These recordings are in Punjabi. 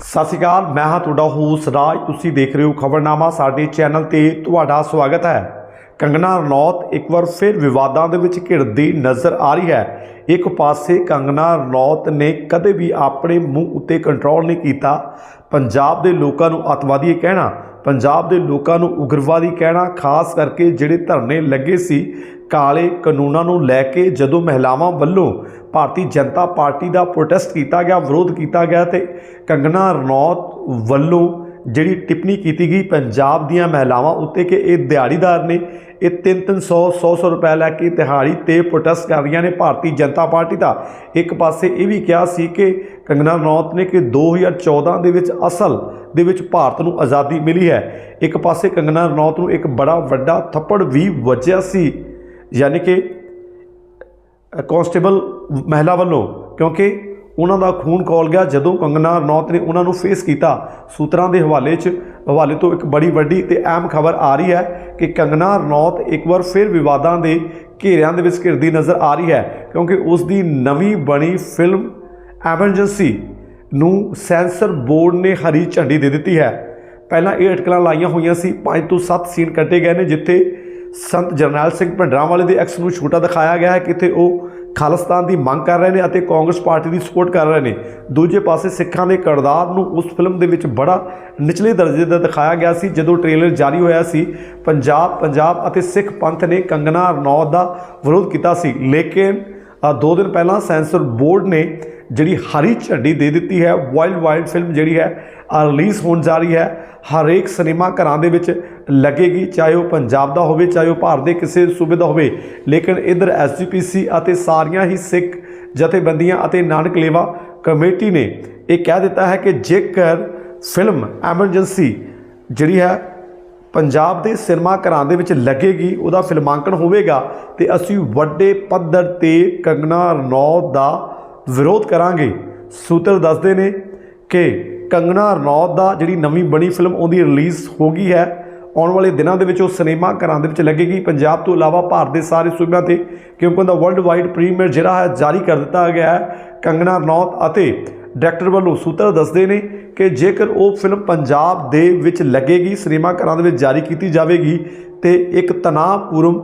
ਸਤਿ ਸ਼੍ਰੀ ਅਕਾਲ, ਮੈਂ ਹਾਂ ਤੁਹਾਡਾ ਹੋਸਟ ਰਾਜ। ਤੁਸੀਂ ਦੇਖ ਰਹੇ ਹੋ ਖਬਰਨਾਮਾ, ਸਾਡੇ ਚੈਨਲ ਤੇ ਤੁਹਾਡਾ ਸਵਾਗਤ ਹੈ। ਕੰਗਨਾ ਰਣੌਤ ਇੱਕ ਵਾਰ ਫਿਰ ਵਿਵਾਦਾਂ ਦੇ ਵਿੱਚ ਘਿਰਦੀ ਨਜ਼ਰ ਆ ਰਹੀ ਹੈ। ਇੱਕ ਪਾਸੇ ਕੰਗਨਾ ਰਣੌਤ ਨੇ ਕਦੇ ਵੀ ਆਪਣੇ ਮੂੰਹ ਉੱਤੇ ਕੰਟਰੋਲ ਨਹੀਂ ਕੀਤਾ। ਪੰਜਾਬ ਦੇ ਲੋਕਾਂ ਨੂੰ ਅਤਵਾਦੀ ਕਹਿਣਾ ਪੰਜਾਬ ਦੇ ਲੋਕਾਂ ਨੂੰ ਉਗਰਵਾਦੀ ਕਹਿਣਾ, ਖਾਸ ਕਰਕੇ ਜਿਹੜੇ ਧਰਨੇ ਲੱਗੇ ਸੀ, ਕਾਲੇ ਕਾਨੂੰਨਾਂ ਨੂੰ ਲੈ ਕੇ ਜਦੋਂ ਮਹਿਲਾਵਾਂ ਵੱਲੋਂ ਭਾਰਤੀ ਜਨਤਾ ਪਾਰਟੀ ਦਾ ਪ੍ਰੋਟੈਸਟ ਕੀਤਾ ਗਿਆ, ਵਿਰੋਧ ਕੀਤਾ ਗਿਆ ਤੇ ਕੰਗਨਾ ਰਣੌਤ ਵੱਲੋਂ ਜਿਹੜੀ ਟਿੱਪਣੀ ਕੀਤੀ ਗਈ ਪੰਜਾਬ ਦੀਆਂ ਮਹਿਲਾਵਾਂ ਉੱਤੇ ਕਿ ਇਹ ਦਿਹਾੜੀਦਾਰ ਨੇ ਇਹ 3-300 100-100 ਰੁਪਏ ਲੈ ਕੇ ਦਿਹਾੜੀ ਤੇ ਪ੍ਰੋਟੈਸਟ ਕਰ ਰਹੀਆਂ ਨੇ। ਭਾਰਤੀ ਜਨਤਾ ਪਾਰਟੀ ਦਾ ਇੱਕ ਪਾਸੇ ਇਹ ਵੀ ਕਿਹਾ ਸੀ ਕਿ ਕੰਗਨਾ ਰਣੌਤ ਨੇ ਕਿ 2014 ਦੇ ਵਿੱਚ ਅਸਲ ਦੇ ਵਿੱਚ ਭਾਰਤ ਨੂੰ ਆਜ਼ਾਦੀ ਮਿਲੀ ਹੈ। ਇੱਕ ਪਾਸੇ ਕੰਗਨਾ ਰਣੌਤ ਨੂੰ ਇੱਕ ਬੜਾ ਵੱਡਾ ਥੱਪੜ ਵੀ ਵੱਜਿਆ ਸੀ। ਯਾਨੀ ਕਿ ਕਾਂਸਟੇਬਲ ਮਹਿਲਾ ਵੱਲੋਂ, ਕਿਉਂਕਿ ਉਹਨਾਂ ਦਾ ਖੂਨ ਖੋਲ ਗਿਆ ਜਦੋਂ ਕੰਗਨਾ ਰਣੌਤ ਨੇ ਉਹਨਾਂ ਨੂੰ ਫੇਸ ਕੀਤਾ। ਸੂਤਰਾਂ ਦੇ ਹਵਾਲੇ 'ਚ, ਹਵਾਲੇ ਤੋਂ ਇੱਕ ਬੜੀ ਵੱਡੀ ਤੇ ਅਹਿਮ ਖਬਰ ਆ ਰਹੀ ਹੈ ਕਿ ਕੰਗਨਾ ਰਣੌਤ ਇੱਕ ਵਾਰ ਫਿਰ ਵਿਵਾਦਾਂ ਦੇ ਘੇਰਿਆਂ ਦੇ ਵਿੱਚ ਘਿਰਦੀ ਨਜ਼ਰ ਆ ਰਹੀ ਹੈ, ਕਿਉਂਕਿ ਉਸ ਦੀ ਨਵੀਂ ਬਣੀ ਫਿਲਮ ਐਮਰਜੈਂਸੀ ਨੂੰ ਸੈਂਸਰ ਬੋਰਡ ਨੇ ਹਰੀ ਝੰਡੀ ਦੇ ਦਿੱਤੀ ਹੈ। ਪਹਿਲਾਂ ਇਹ ਅਟਕਲਾਂ ਲਾਈਆਂ ਹੋਈਆਂ ਸੀ। 5 ਤੋਂ 7 ਸੀਨ ਕੱਟੇ ਗਏ ਨੇ ਜਿੱਥੇ ਸੰਤ ਜਰਨੈਲ ਸਿੰਘ ਭਿੰਡਰਾਂਵਾਲੇ ਦੇ ਐਕਸ ਨੂੰ ਛੋਟਾ ਦਿਖਾਇਆ ਗਿਆ ਹੈ ਕਿਤੇ ਉਹ ਖਾਲਿਸਤਾਨ ਦੀ ਮੰਗ ਕਰ ਰਹੇ ਨੇ ਅਤੇ ਕਾਂਗਰਸ ਪਾਰਟੀ ਦੀ ਸਪੋਰਟ ਕਰ ਰਹੇ ਨੇ। ਦੂਜੇ ਪਾਸੇ ਸਿੱਖਾਂ ਦੇ ਕਰਦਾਰ ਨੂੰ ਉਸ ਫਿਲਮ ਦੇ ਵਿੱਚ ਬੜਾ ਨਿਚਲੇ ਦਰਜੇ ਦਾ ਦਿਖਾਇਆ ਗਿਆ ਸੀ ਜਦੋਂ ਟ੍ਰੇਲਰ ਜਾਰੀ ਹੋਇਆ ਸੀ। ਪੰਜਾਬ ਪੰਜਾਬ ਅਤੇ ਸਿੱਖ ਪੰਥ ਨੇ ਕੰਗਨਾ ਰਣੌਤ ਦਾ ਵਿਰੋਧ ਕੀਤਾ ਸੀ। ਲੇਕਿਨ ਅ, ਦੋ ਦਿਨ ਪਹਿਲਾਂ ਸੈਂਸਰ ਬੋਰਡ ਨੇ ਜਿਹੜੀ ਹਰੀ ਝੰਡੀ ਦੇ ਦਿੱਤੀ ਹੈ ਵਾਈਲਡ ਵਾਈਲਡ ਫਿਲਮ ਜਿਹੜੀ ਹੈ ਰਿਲੀਜ਼ ਹੋਣ ਜਾ ਰਹੀ ਹੈ। ਹਰੇਕ ਸਿਨੇਮਾ ਘਰਾਂ ਦੇ ਵਿੱਚ ਲੱਗੇਗੀ, ਚਾਹੇ ਉਹ ਪੰਜਾਬ ਦਾ ਹੋਵੇ, ਚਾਹੇ ਉਹ ਭਾਰਤ ਦੇ ਕਿਸੇ ਸੂਬੇ ਦਾ ਹੋਵੇ। ਲੇਕਿਨ ਇਧਰ ਐਸਜੀਪੀਸੀ ਅਤੇ ਸਾਰੀਆਂ ਹੀ ਸਿੱਖ ਜਥੇਬੰਦੀਆਂ ਅਤੇ ਨਾਨਕ ਲੇਵਾ ਕਮੇਟੀ ਨੇ ਇਹ ਕਹਿ ਦਿੱਤਾ ਹੈ ਕਿ ਜੇਕਰ ਫਿਲਮ ਐਮਰਜੈਂਸੀ ਜਿਹੜੀ ਹੈ ਪੰਜਾਬ ਦੇ ਸਿਨੇਮਾ ਘਰਾਂ ਦੇ ਵਿੱਚ ਲੱਗੇਗੀ, ਉਹਦਾ ਫਿਲਮਾਂਕਣ ਹੋਵੇਗਾ, ਤੇ ਅਸੀਂ ਵੱਡੇ ਪੱਧਰ ਤੇ ਕੰਗਨਾ ਰਣੌਤ ਦਾ ਵਿਰੋਧ ਕਰਾਂਗੇ। ਸੂਤਰ ਦੱਸਦੇ ਨੇ ਕਿ ਕੰਗਣਾ ਰਣੌਤ ਦਾ ਜਿਹੜੀ ਨਵੀਂ ਬਣੀ ਫਿਲਮ ਉਹਦੀ ਰਿਲੀਜ਼ ਹੋ ਗਈ ਹੈ। ਆਉਣ ਵਾਲੇ ਦਿਨਾਂ ਦੇ ਵਿੱਚ ਉਹ ਸਿਨੇਮਾ ਘਰਾਂ ਦੇ ਵਿੱਚ ਲੱਗੇਗੀ। ਪੰਜਾਬ ਤੋਂ ਇਲਾਵਾ ਭਾਰਤ ਦੇ ਸਾਰੇ ਸੂਬਿਆਂ ਤੇ ਕਿਉਂਕਿ ਉਹਦਾ ਵਰਲਡ ਵਾਈਡ ਪ੍ਰੀਮੀਅਰ ਜਿਹੜਾ ਹੈ ਜਾਰੀ ਕਰ ਦਿੱਤਾ ਗਿਆ ਹੈ। ਕੰਗਣਾ ਰਣੌਤ ਅਤੇ ਡਾਇਰੈਕਟਰ ਵੱਲੋਂ ਸੂਤਰ ਦੱਸਦੇ ਨੇ ਕਿ ਜੇਕਰ ਉਹ ਫਿਲਮ ਪੰਜਾਬ ਦੇ ਵਿੱਚ ਲੱਗੇਗੀ, ਸਿਨੇਮਾ ਘਰਾਂ ਦੇ ਵਿੱਚ ਜਾਰੀ ਕੀਤੀ ਜਾਵੇਗੀ, ਤੇ ਇੱਕ ਤਣਾਅਪੂਰਨ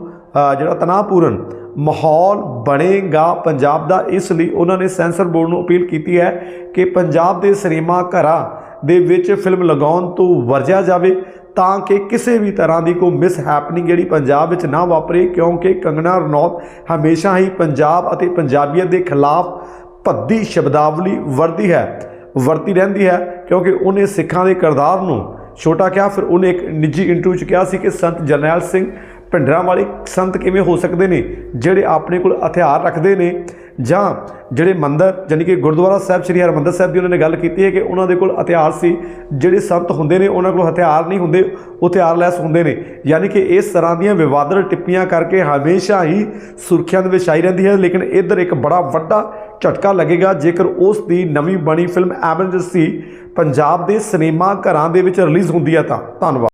ਜਿਹੜਾ ਤਣਾਅਪੂਰਨ ਮਾਹੌਲ ਬਣੇਗਾ ਪੰਜਾਬ ਦਾ, ਇਸ ਲਈ ਉਹਨਾਂ ਨੇ ਸੈਂਸਰ ਬੋਰਡ ਨੂੰ ਅਪੀਲ ਕੀਤੀ ਹੈ ਕਿ ਪੰਜਾਬ ਦੇ ਸਿਨੇਮਾ ਘਰਾਂ ਦੇ ਵਿੱਚ ਫਿਲਮ ਲਗਾਉਣ ਤੋਂ ਵਰਜਿਆ ਜਾਵੇ ਤਾਂ ਕਿ ਕਿਸੇ ਵੀ ਤਰ੍ਹਾਂ ਦੀ ਕੋਈ ਮਿਸ ਹੈਪਨਿੰਗ ਜਿਹੜੀ ਪੰਜਾਬ ਵਿੱਚ ਨਾ ਵਾਪਰੇ, ਕਿਉਂਕਿ ਕੰਗਣਾ ਰਣੌਤ ਹਮੇਸ਼ਾ ਹੀ ਪੰਜਾਬ ਅਤੇ ਪੰਜਾਬੀਅਤ ਦੇ ਖਿਲਾਫ ਭੱਦੀ ਸ਼ਬਦਾਵਲੀ ਵਰਦੀ ਹੈ, ਵਰਤੀ ਰਹਿੰਦੀ ਹੈ, ਕਿਉਂਕਿ ਉਹਨੇ ਸਿੱਖਾਂ ਦੇ ਕਿਰਦਾਰ ਨੂੰ ਛੋਟਾ ਕਿਹਾ, ਫਿਰ ਉਹਨੇ ਇੱਕ ਨਿੱਜੀ ਇੰਟਰਵਿਊ 'ਚ ਕਿਹਾ ਸੀ ਕਿ ਸੰਤ ਜਰਨੈਲ ਸਿੰਘ ਭਿੰਡਰਾਂ ਵਾਲੇ ਸੰਤ ਕਿਵੇਂ ਹੋ ਸਕਦੇ ਨੇ? ਜਿਹੜੇ ਆਪਣੇ ਕੋਲ ਹਥਿਆਰ ਰੱਖਦੇ ਨੇ ਜਾਂ ਜਿਹੜੇ ਮੰਦਰ ਯਾਨੀ ਕਿ ਗੁਰਦੁਆਰਾ ਸਾਹਿਬ, ਸ੍ਰੀ ਹਰਿਮੰਦਰ ਸਾਹਿਬ ਦੀ ਉਹਨਾਂ ਨੇ ਗੱਲ ਕੀਤੀ ਹੈ ਕਿ ਉਹਨਾਂ ਦੇ ਕੋਲ ਹਥਿਆਰ ਸੀ। ਜਿਹੜੇ ਸੰਤ ਹੁੰਦੇ ਨੇ, ਉਹਨਾਂ ਕੋਲ ਹਥਿਆਰ ਨਹੀਂ ਹੁੰਦੇ, ਉਹ ਹਥਿਆਰਲੈਸ ਹੁੰਦੇ ਨੇ। ਯਾਨੀ ਕਿ ਇਸ ਤਰ੍ਹਾਂ ਦੀਆਂ ਵਿਵਾਦਤ ਟਿੱਪੀਆਂ ਕਰਕੇ ਹਮੇਸ਼ਾ ਹੀ ਸੁਰਖੀਆਂ ਦੇ ਵਿੱਚ ਆਈ ਰਹਿੰਦੀ ਹੈ, ਲੇਕਿਨ ਇੱਧਰ ਇੱਕ ਬੜਾ ਵੱਡਾ ਝਟਕਾ ਲੱਗੇਗਾ। ਜੇਕਰ ਉਸ ਦੀ ਨਵੀਂ ਬਣੀ ਫਿਲਮ ਐਮਰਜੈਂਸੀ ਪੰਜਾਬ ਦੇ ਸਿਨੇਮਾ ਘਰਾਂ ਦੇ ਵਿੱਚ ਰਿਲੀਜ਼ ਹੁੰਦੀ ਹੈ ਤਾਂ। ਧੰਨਵਾਦ।